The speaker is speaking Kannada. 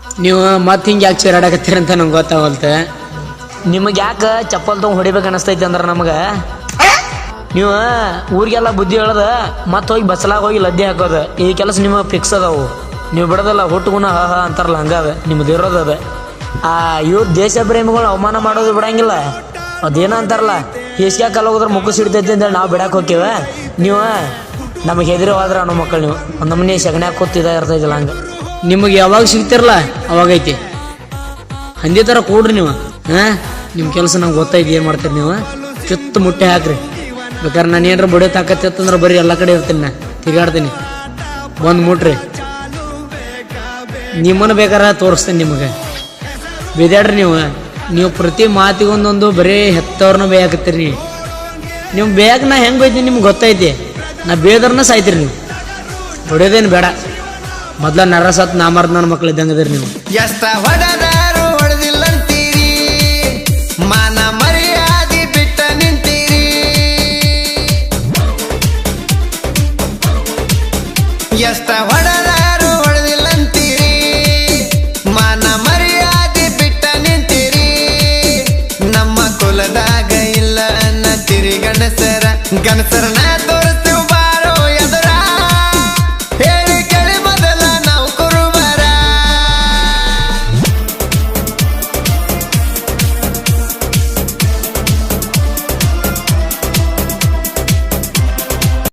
ನೀವು ಮತ್ತೆ ಹಿಂಗೆ ಯಾಕೆ ಚೀರಾಡಕತ್ತೀರ ಅಂತ ನಂಗೆ ಗೊತ್ತಾಗಲ್ತ ನಿಮಗೆ ಯಾಕೆ ಚಪ್ಪಲ್ ತಗೊಂಡು ಹೊಡಿಬೇಕು ಅನಿಸ್ತೈತಿ ಅಂದ್ರೆ ನಮಗೆ? ನೀವು ಊರಿಗೆಲ್ಲ ಬುದ್ಧಿ ಹೇಳದ, ಮತ್ತೆ ಹೋಗಿ ಬಸ್ಲಾಗ ಹೋಗಿ ಲದ್ದೆ ಹಾಕೋದು. ಈ ಕೆಲಸ ನಿಮಗೆ ಫಿಕ್ಸ್ ಅದಾವು. ನೀವು ಬಿಡೋದಲ್ಲ ಹುಟ್ಟುಗುಣ ಹಾ ಹಾ ಅಂತಾರಲ್ಲ ಹಂಗ ಅದ ನಿಮ್ದು ಇರೋದು ಆ, ಇವ್ರು ದೇಶ ಪ್ರೇಮಿಗಳು ಅವಮಾನ ಮಾಡೋದು ಬಿಡಂಗಿಲ್ಲ. ಅದೇನೋ ಅಂತಾರಲ್ಲ ಏಷ್ಯಾ ಕಾಲ ಹೋಗಿದ್ರೆ ಮುಖ ಸಿಡ್ತೈತಿ ಅಂತೇಳಿ ನಾವು ಬಿಡಕ್ಕೆ ಹೋಗ್ತೀವ ನೀವು ನಮಗೆ ಹೆದರಿ ಹೋದ್ರ ಅನ್ನೋ ಮಕ್ಕಳು ನೀವು. ನಮ್ಮನೆ ಸಗಣ್ಯಾಗ ಕೂತಿದ ಇರ್ತೈತಿಲ್ಲ ಹಂಗೆ. ನಿಮಗೆ ಯಾವಾಗ ಸಿಗ್ತಿರಲ್ಲ ಅವಾಗೈತಿ. ಹಂದಿ ಥರ ಕೊಡ್ರಿ ನೀವು. ಹಾಂ? ನಿಮ್ಮ ಕೆಲಸ ನಂಗೆ ಗೊತ್ತಾಯ್ತು ಏನು ಮಾಡ್ತೀರಿ ನೀವು. ಚುತ್ತ ಮುಟ್ಟೆ ಹಾಕ್ರಿ. ಬೇಕಾದ್ರೆ ನಾನು ಏನಾರ ಬಡಿಯೋ ತಾಕತ್ತಿತ್ತಂದ್ರೆ ಬರೀ ಎಲ್ಲ ಕಡೆ ಇರ್ತೀನಿ ನಾ. ತಿರುಗಾಡ್ತೀನಿ. ಬಂದು ಮುಟ್ರಿ. ನಿಮ್ಮನ್ನು ಬೇಕಾರೆ ತೋರಿಸ್ತೀನಿ ನಿಮಗೆ. ಬಿದ್ಯಾಡ್ರಿ ನೀವು. ನೀವು ಪ್ರತಿ ಮಾತಿಗೊಂದೊಂದು ಬರೀ ಹೆತ್ತವ್ರನ್ನ ಬೇಯಾಕತ್ತೀರಿ ನೀವು. ನಿಮ್ಮ ಬೇಗ ನಾ ಹೆಂಗೆ ಬೈತೀನಿ ನಿಮ್ಗೆ ಗೊತ್ತೈತಿ ನಾ ಬೇದರ್ನ ಸಾಯ್ತೀರಿ ನೀವು. ಹೊಡೆಯೋದೇನು ಬೇಡ. ಮೊದ್ಲ ನರಸತ್ ನಾಮರ್ದ ನನ್ನ ಮಕ್ಳು ನೀವು. ಎಷ್ಟ ಹೊಡೆದಾರು ಹೊಡೆದಿಲ್ಲಂತೀರಿ? ಮಾನ ಮರ್ಯಾದಿ ಬಿಟ್ಟ ನಿಂತೀರಿ? ಎಷ್ಟ ಹೊಡೆದಾರು ಹೊಡೆದಿಲ್ಲಂತೀರಿ? ಮಾನ ಮರ್ಯಾದಿ ಬಿಟ್ಟ ನಿಂತೀರಿ? ನಮ್ಮ ಕುಲದಾಗ ಇಲ್ಲ ಅನ್ನತ್ತೀರಿ ಗಣಸರ ಗಣಸರನ ತೋ